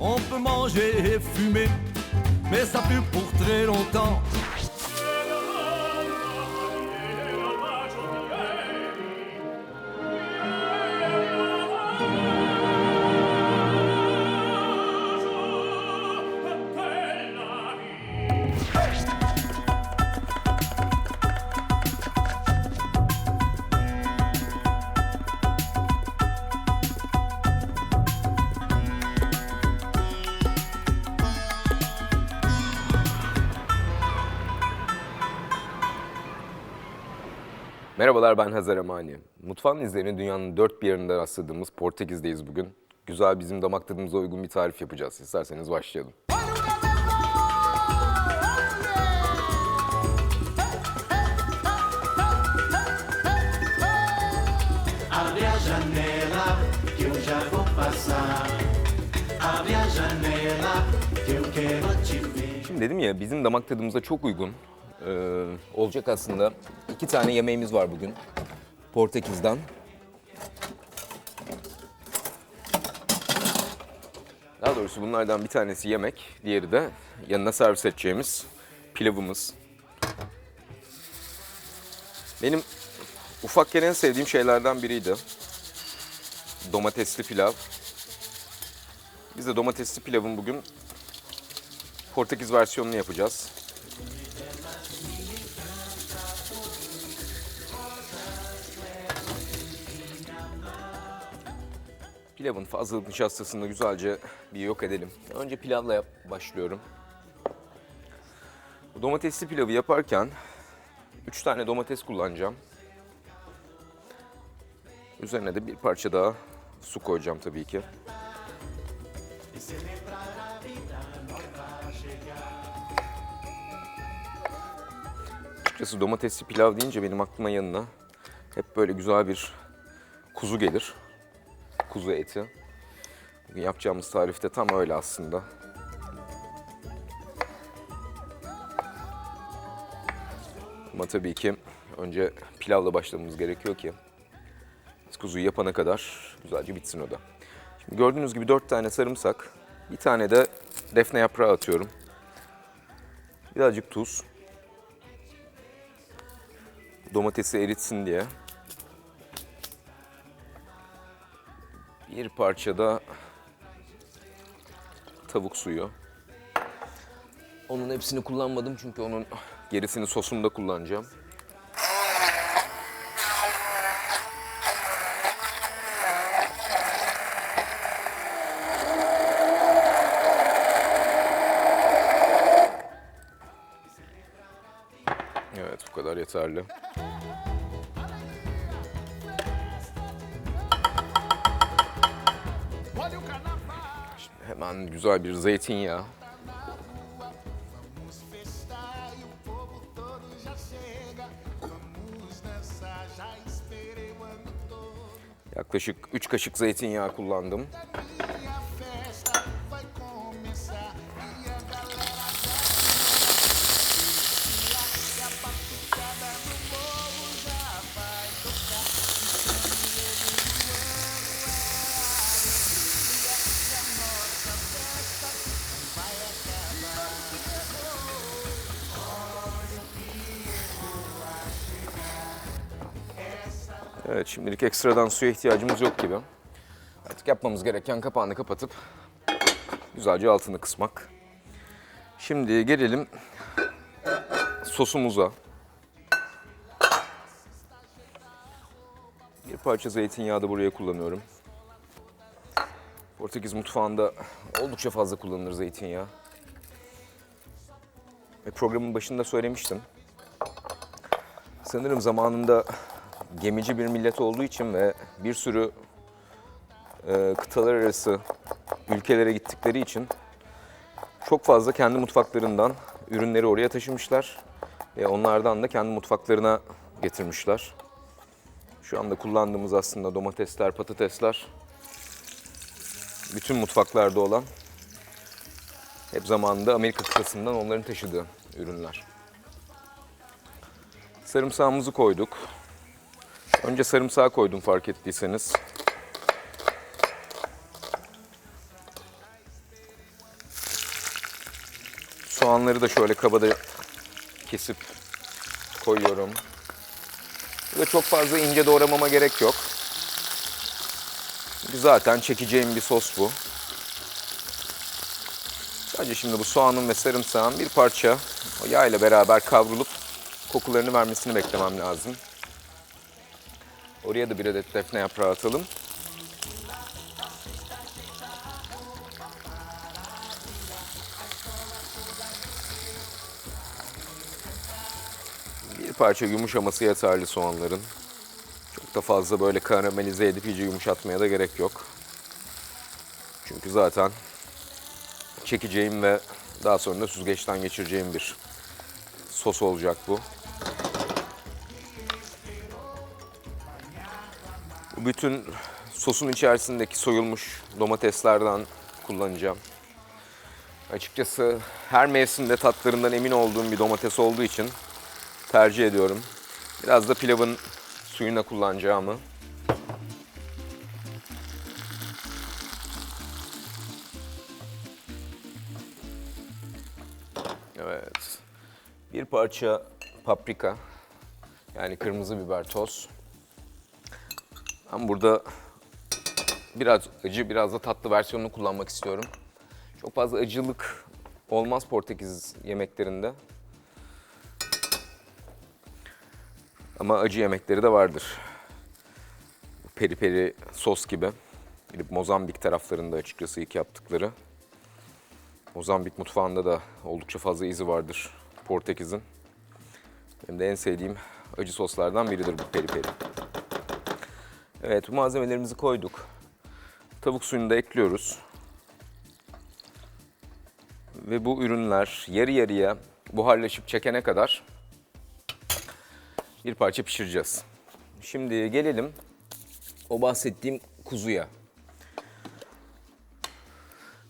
on peut manger et fumer, mais ça plus pour très longtemps. Merhabalar ben Hazar Amani. Mutfağın izlerini dünyanın dört bir yerinde rastladığımız Portekiz'deyiz bugün. Güzel bizim damak tadımıza uygun bir tarif yapacağız. İsterseniz başlayalım. Şimdi dedim ya bizim damak tadımıza çok uygun ee, olacak aslında. iki tane yemeğimiz var bugün Portekiz'den. Daha doğrusu bunlardan bir tanesi yemek, diğeri de yanına servis edeceğimiz pilavımız. Benim ufakken en sevdiğim şeylerden biriydi. Domatesli pilav. Biz de domatesli pilavın bugün Portekiz versiyonunu yapacağız. Pilavın fazlalık nişastasını güzelce bir yok edelim. Önce pilavla yap başlıyorum. Bu domatesli pilavı yaparken 3 tane domates kullanacağım. Üzerine de bir parça daha su koyacağım tabii ki. Açıkçası domatesli pilav deyince benim aklıma yanına hep böyle güzel bir kuzu gelir. Kuzu eti. Bugün yapacağımız tarifte tam öyle aslında. Ama tabii ki önce pilavla başlamamız gerekiyor ki kuzuyu yapana kadar güzelce bitsin o da. Şimdi gördüğünüz gibi dört tane sarımsak, bir tane de defne yaprağı atıyorum. Birazcık tuz. Domatesi eritsin diye. Bir parça da tavuk suyu. Onun hepsini kullanmadım çünkü onun gerisini sosumda kullanacağım. Evet bu kadar yeterli. Şimdi hemen güzel bir zeytinyağı. Yaklaşık 3 kaşık zeytinyağı kullandım. Şimdilik ekstradan suya ihtiyacımız yok gibi. Artık yapmamız gereken kapağını kapatıp güzelce altını kısmak. Şimdi gelelim sosumuza. Bir parça zeytinyağı da buraya kullanıyorum. Portekiz mutfağında oldukça fazla kullanılır zeytinyağı. Ve programın başında söylemiştim. Sanırım zamanında gemici bir millet olduğu için ve bir sürü e, kıtalar arası ülkelere gittikleri için çok fazla kendi mutfaklarından ürünleri oraya taşımışlar ve onlardan da kendi mutfaklarına getirmişler. Şu anda kullandığımız aslında domatesler, patatesler bütün mutfaklarda olan hep zamanında Amerika kıtasından onların taşıdığı ürünler. Sarımsağımızı koyduk. Önce sarımsağı koydum fark ettiyseniz. Soğanları da şöyle kabada kesip koyuyorum. Burada çok fazla ince doğramama gerek yok. Zaten çekeceğim bir sos bu. Sadece şimdi bu soğanın ve sarımsağın bir parça o yağ ile beraber kavrulup kokularını vermesini beklemem lazım. Oraya da bir adet defne yaprağı atalım. Bir parça yumuşaması yeterli soğanların. Çok da fazla böyle karamelize edip iyice yumuşatmaya da gerek yok. Çünkü zaten çekeceğim ve daha sonra süzgeçten geçireceğim bir sos olacak bu. Bütün sosun içerisindeki soyulmuş domateslerden kullanacağım. Açıkçası her mevsimde tatlarından emin olduğum bir domates olduğu için tercih ediyorum. Biraz da pilavın suyuna kullanacağımı. Evet. Bir parça paprika. Yani kırmızı biber toz. Ben burada biraz acı, biraz da tatlı versiyonunu kullanmak istiyorum. Çok fazla acılık olmaz Portekiz yemeklerinde. Ama acı yemekleri de vardır. Peri peri sos gibi. Gidip Mozambik taraflarında açıkçası ilk yaptıkları. Mozambik mutfağında da oldukça fazla izi vardır Portekiz'in. Benim de en sevdiğim acı soslardan biridir bu peri peri. Evet malzemelerimizi koyduk. Tavuk suyunu da ekliyoruz. Ve bu ürünler yarı yarıya buharlaşıp çekene kadar bir parça pişireceğiz. Şimdi gelelim o bahsettiğim kuzuya.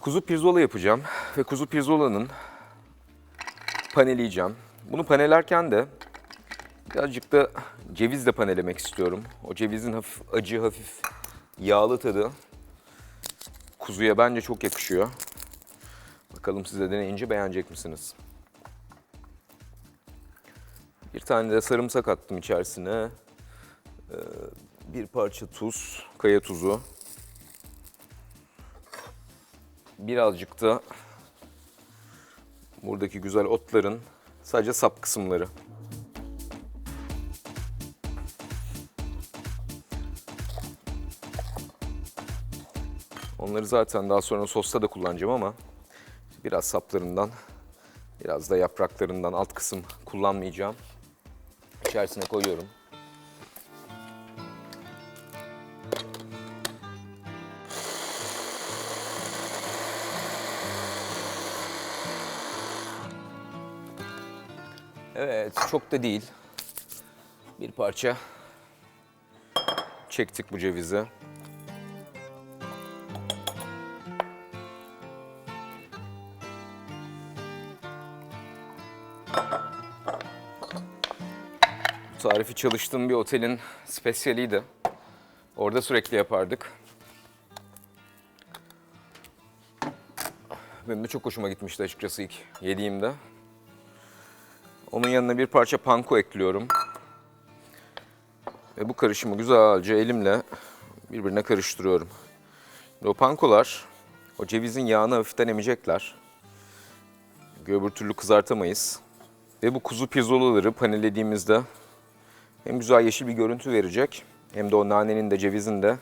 Kuzu pirzola yapacağım ve kuzu pirzolanın paneleyeceğim. Bunu panelerken de birazcık da cevizle panelemek istiyorum. O cevizin hafif acı, hafif yağlı tadı kuzuya bence çok yakışıyor. Bakalım size deneyince beğenecek misiniz? Bir tane de sarımsak attım içerisine. Ee, bir parça tuz, kaya tuzu. Birazcık da buradaki güzel otların sadece sap kısımları. Onları zaten daha sonra sosta da kullanacağım ama biraz saplarından, biraz da yapraklarından alt kısım kullanmayacağım. İçerisine koyuyorum. Evet, çok da değil. Bir parça çektik bu cevizi. Tarifi çalıştığım bir otelin spesiyeliydi. Orada sürekli yapardık. Benim de çok hoşuma gitmişti açıkçası ilk yediğimde. Onun yanına bir parça panko ekliyorum. Ve bu karışımı güzelce elimle birbirine karıştırıyorum. Şimdi o pankolar o cevizin yağını hafiften emecekler. Öbür türlü kızartamayız. Ve bu kuzu pirzolaları panellediğimizde hem güzel yeşil bir görüntü verecek hem de o nanenin de cevizin de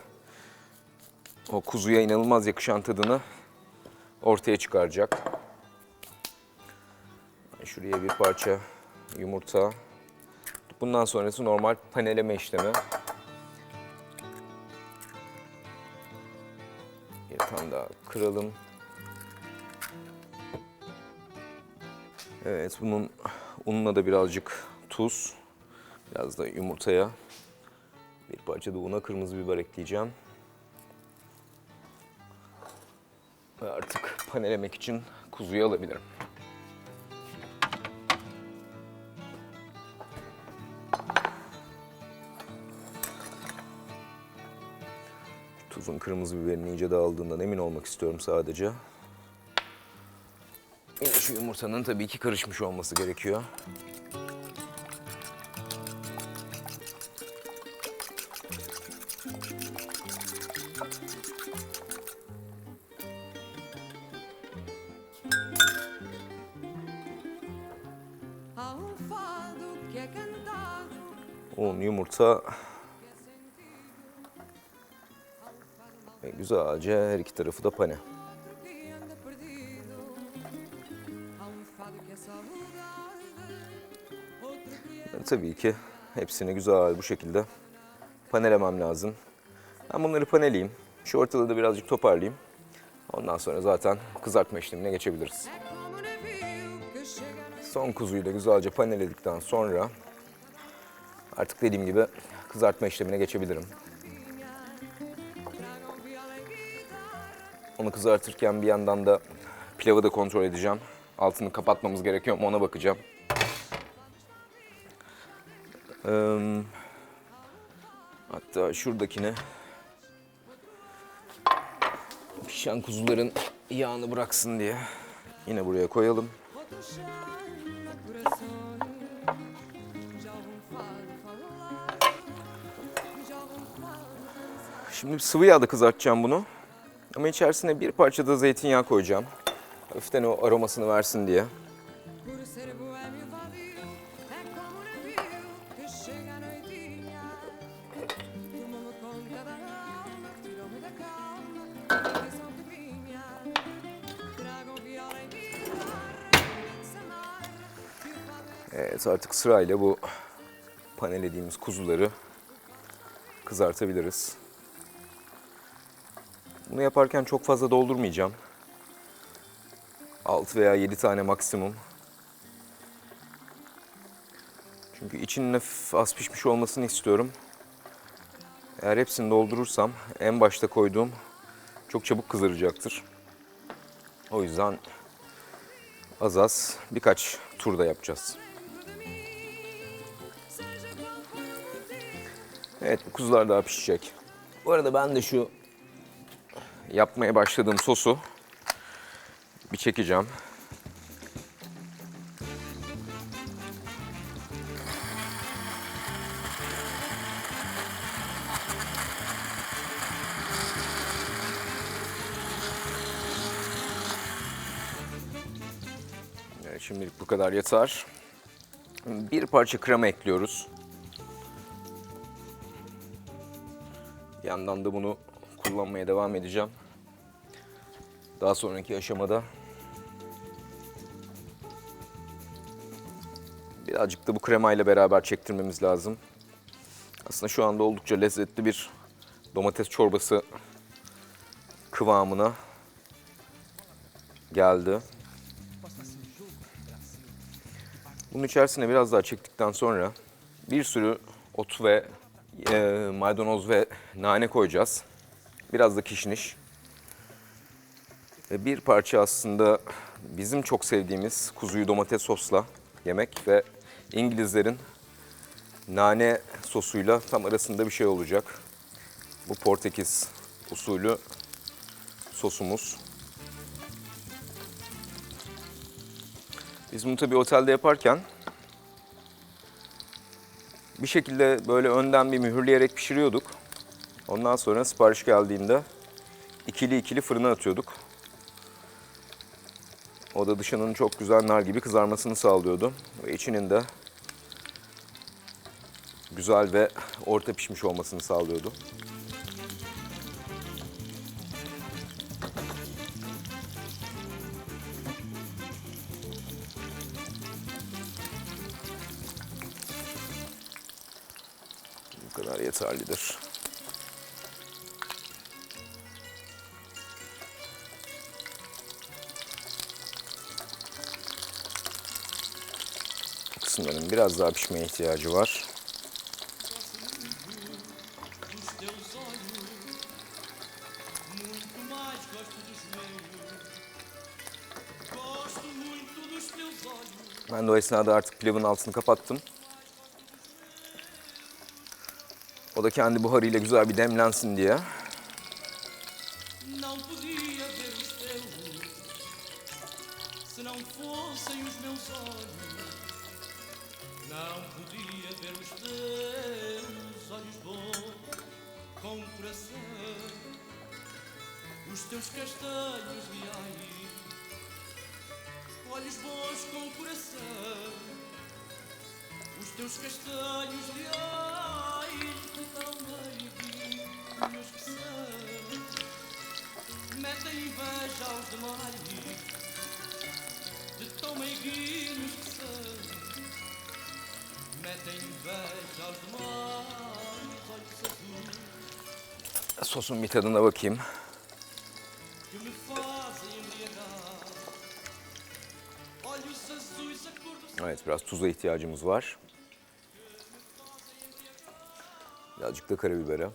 o kuzuya inanılmaz yakışan tadını ortaya çıkaracak. Şuraya bir parça yumurta. Bundan sonrası normal paneleme işlemi. Bir tane daha kıralım. Evet bunun ununa da birazcık tuz. Biraz da yumurtaya bir parça da una kırmızı biber ekleyeceğim. Ve artık panelemek için kuzuyu alabilirim. Tuzun kırmızı biberin iyice dağıldığından emin olmak istiyorum sadece. Yine Şu yumurtanın tabii ki karışmış olması gerekiyor. Ve güzelce her iki tarafı da pane. Tabii ki hepsini güzel bu şekilde panelemem lazım. Ben bunları paneleyeyim. Şu ortalığı da birazcık toparlayayım. Ondan sonra zaten kızartma işlemine geçebiliriz. Son kuzuyu da güzelce paneledikten sonra artık dediğim gibi kızartma işlemine geçebilirim. Onu kızartırken bir yandan da pilavı da kontrol edeceğim. Altını kapatmamız gerekiyor mu ona bakacağım. Hatta şuradakine pişen kuzuların yağını bıraksın diye yine buraya koyalım. Şimdi sıvı yağda kızartacağım bunu. Ama içerisine bir parça da zeytinyağı koyacağım. Hafiften o aromasını versin diye. Evet artık sırayla bu panelediğimiz kuzuları kızartabiliriz. Bunu yaparken çok fazla doldurmayacağım. 6 veya 7 tane maksimum. Çünkü içinin hafif az pişmiş olmasını istiyorum. Eğer hepsini doldurursam en başta koyduğum çok çabuk kızaracaktır. O yüzden az az birkaç turda yapacağız. Evet bu kuzular daha pişecek. Bu arada ben de şu yapmaya başladığım sosu bir çekeceğim. Evet, şimdilik bu kadar yeter. Bir parça krema ekliyoruz. Yandan da bunu kullanmaya devam edeceğim. Daha sonraki aşamada birazcık da bu kremayla beraber çektirmemiz lazım. Aslında şu anda oldukça lezzetli bir domates çorbası kıvamına geldi. Bunun içerisine biraz daha çektikten sonra bir sürü ot ve e, maydanoz ve nane koyacağız. Biraz da kişniş. Ve bir parça aslında bizim çok sevdiğimiz kuzuyu domates sosla yemek ve İngilizlerin nane sosuyla tam arasında bir şey olacak. Bu Portekiz usulü sosumuz. Biz bunu tabii otelde yaparken bir şekilde böyle önden bir mühürleyerek pişiriyorduk. Ondan sonra sipariş geldiğinde ikili ikili fırına atıyorduk. O da dışının çok güzel nar gibi kızarmasını sağlıyordu. Ve içinin de güzel ve orta pişmiş olmasını sağlıyordu. Bu kadar yeterlidir. Biraz daha pişmeye ihtiyacı var. Ben de o esnada artık pilavın altını kapattım. O da kendi buharıyla güzel bir demlensin diye. Não fossem os meus olhos, não podia ver os teus olhos bons com coração, os teus castanhos reais, olhos bons com coração, os teus castanhos reais de tão meiguinhos que são, metem inveja aos demais. De tão meiguinhos que são Sosun bir tadına bakayım. Evet biraz tuza ihtiyacımız var. Birazcık da karabibere.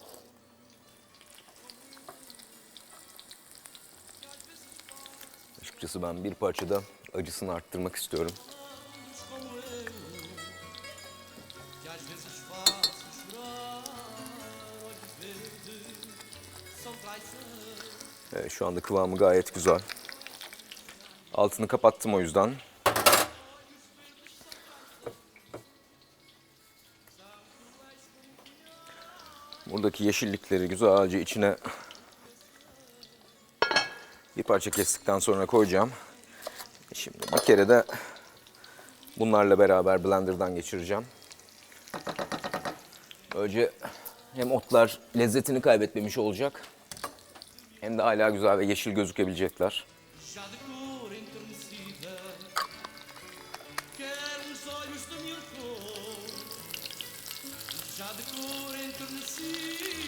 Açıkçası ben bir parçada acısını arttırmak istiyorum. Şu anda kıvamı gayet güzel. Altını kapattım o yüzden. Buradaki yeşillikleri güzelce içine bir parça kestikten sonra koyacağım. Şimdi bir kere de bunlarla beraber blenderdan geçireceğim. Böylece hem otlar lezzetini kaybetmemiş olacak hem de hala güzel ve yeşil gözükebilecekler. Já de cor enternecida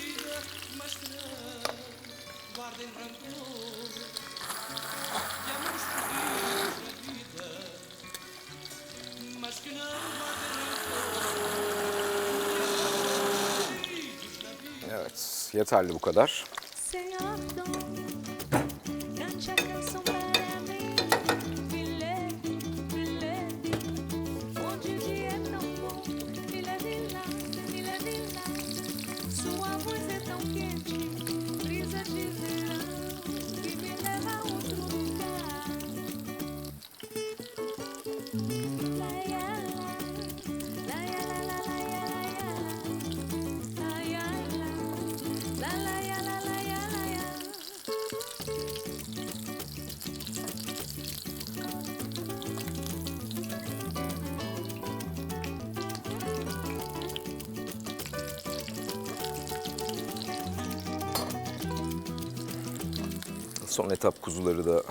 Son etap kuzuları da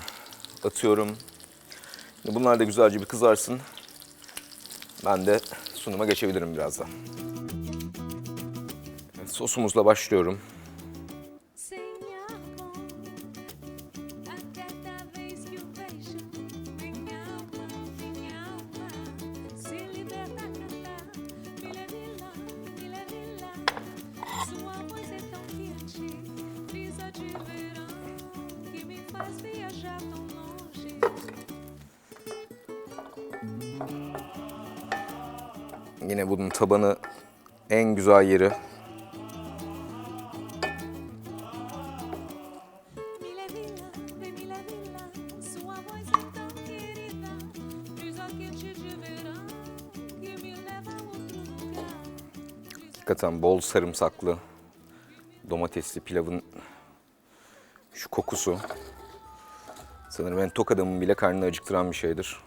atıyorum. Bunlar da güzelce bir kızarsın. Ben de sunuma geçebilirim birazdan. Sosumuzla başlıyorum. Yine bunun tabanı en güzel yeri. Hakikaten bol sarımsaklı domatesli pilavın şu kokusu sanırım en tok adamın bile karnını acıktıran bir şeydir.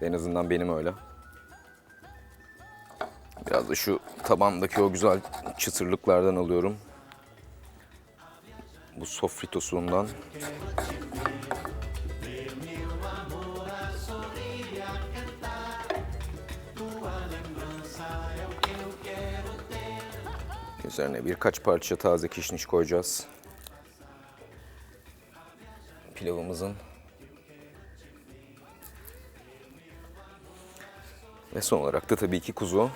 En azından benim öyle. Da şu tabandaki o güzel çıtırlıklardan alıyorum. Bu sofritosundan. Üzerine birkaç parça taze kişniş koyacağız. Pilavımızın. Ve son olarak da tabii ki kuzu.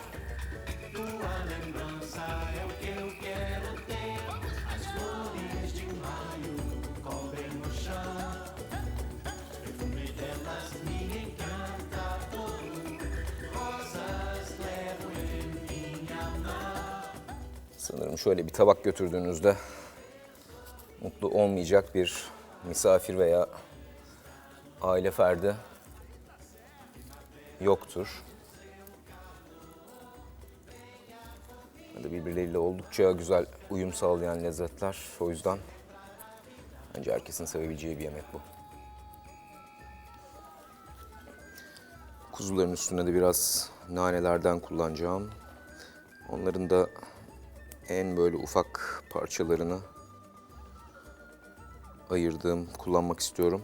Şöyle bir tabak götürdüğünüzde mutlu olmayacak bir misafir veya aile ferdi yoktur. Ya birbirleriyle oldukça güzel uyum sağlayan lezzetler. O yüzden bence herkesin sevebileceği bir yemek bu. Kuzuların üstüne de biraz nanelerden kullanacağım. Onların da en böyle ufak parçalarını ayırdığım, kullanmak istiyorum.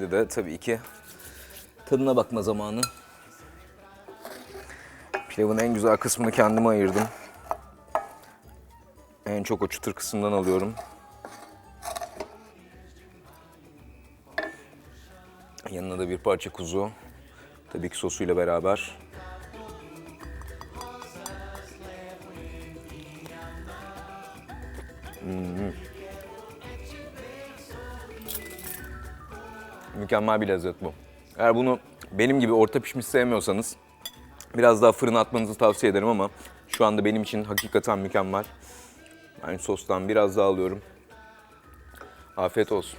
Şimdi de tabii ki tadına bakma zamanı. Pilavın en güzel kısmını kendime ayırdım. En çok o çıtır kısımdan alıyorum. Yanına da bir parça kuzu. Tabii ki sosuyla beraber. Mükemmel bir lezzet bu. Eğer bunu benim gibi orta pişmiş sevmiyorsanız biraz daha fırına atmanızı tavsiye ederim ama şu anda benim için hakikaten mükemmel. Ben sostan biraz daha alıyorum. Afiyet olsun.